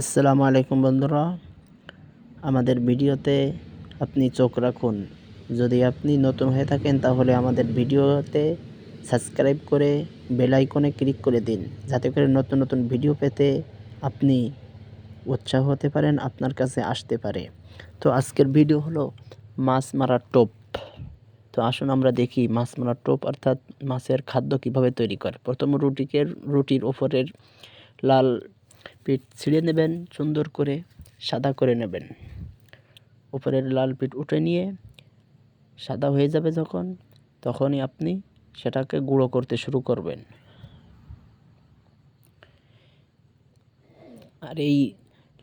আসসালামু আলাইকুম বন্ধুরা। আমাদের ভিডিওতে আপনি চোখ রাখুন। যদি আপনি নতুন হয়ে থাকেন, তাহলে আমাদের ভিডিওতে সাবস্ক্রাইব করে বেল আইকনে ক্লিক করে দিন। যাতে করে নতুন নতুন ভিডিও পেতে আপনি উৎসাহ হতে পারেন, আপনার কাছে আসতে পারে। তো আজকের ভিডিও হলো মাছ মারার টোপ। তো আসুন আমরা দেখি মাছ মারার টোপ, অর্থাৎ মাছের খাদ্য কীভাবে তৈরি করে। প্রথম রুটিকে, রুটির ওপরের লাল পিঠ ছিঁড়ে নেবেন, সুন্দর করে সাদা করে নেবেন। উপরের লাল পিঠ উঠে নিয়ে সাদা হয়ে যাবে যখন, তখনই আপনি সেটাকে গুঁড়ো করতে শুরু করবেন। আর এই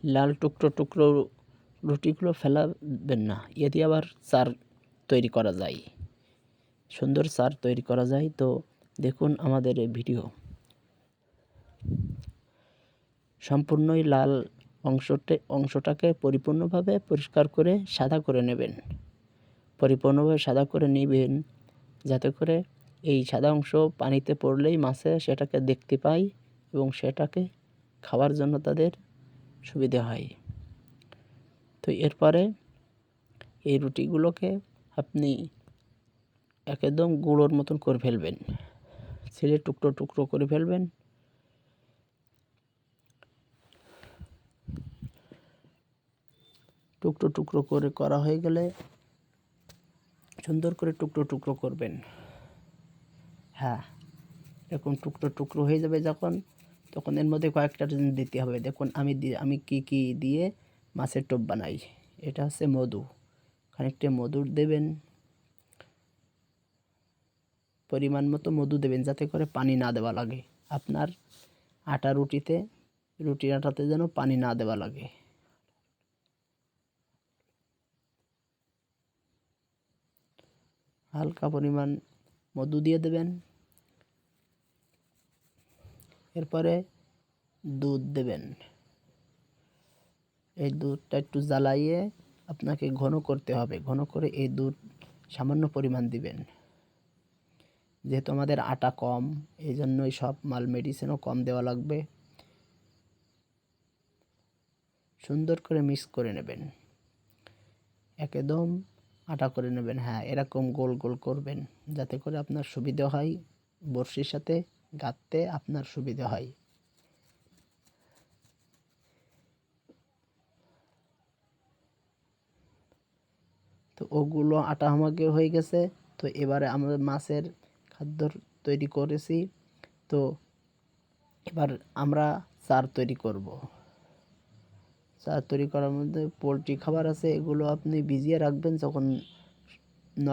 লাল টুকরো টুকরো রুটিগুলো ফেলাবেন না এতে আবার চার তৈরি করা যায়। সুন্দর চার তৈরি করা যায়। তো দেখুন আমাদের এই ভিডিও। সম্পূর্ণই লাল অংশটে অংশটাকে পরিপূর্ণভাবে পরিষ্কার করে সাদা করে নেবেন। পরিপূর্ণভাবে সাদা করে নেবেন যাতে করে এই সাদা অংশ পানিতে পড়লেই মাছে সেটাকে দেখতে পায় এবং সেটাকে খাওয়ার জন্য তাদের সুবিধে হয়। তো এরপরে এই রুটিগুলোকে আপনি একদম গুঁড়োর মতন করে ফেলবেন। ছেলে টুকরো টুকরো করে ফেলবেন। টুকরো টুকরো করে করা হয়ে গেলে সুন্দর করে টুকরো টুকরো করবেন। হ্যাঁ এরকম টুকরো টুকরো হয়ে যাবে যখন, তখন এর মধ্যে কয়েকটা জিনিস দিতে হবে। দেখুন, আমি দিয়ে আমি কি কি দিয়ে মাছের টোপ বানাই। এটা হচ্ছে মধু। খানিকটা মধু দেবেন, পরিমাণ মতো মধু দেবেন যাতে করে পানি না দেওয়া লাগে। আপনার আটা রুটিতে, রুটির আটাতে যেন পানি না দেওয়া লাগে। হালকা পরিমাণ মধু দিয়ে দেবেন। এরপরে দুধ দেবেন। এই দুধটা একটু জ্বালাইয়ে আপনাকে ঘন করতে হবে। ঘন করে এই দুধ সামান্য পরিমাণ দিবেন। যেহেতু আমাদের আটা কম, এই জন্যই সব মাল মেডিসিনও কম দেওয়া লাগবে। সুন্দর করে মিক্স করে নেবেন। একদম আটা করে নেবেন। হ্যাঁ এরকম গোল গোল করবেন যাতে করে আপনার সুবিধা হয়, বড়শির সাথে গাঁথতে আপনার সুবিধা হয়। তো ওগুলো আটা আমাকে হয়ে গেছে। তো এবারে আমরা মাছের খাদ্য তৈরি করেছি। তো এবার আমরা চার তৈরি করব। চার তৈরি করার মধ্যে পোলট্রি খাবার আছে এগুলো আপনি ভিজিয়ে রাখবেন যখন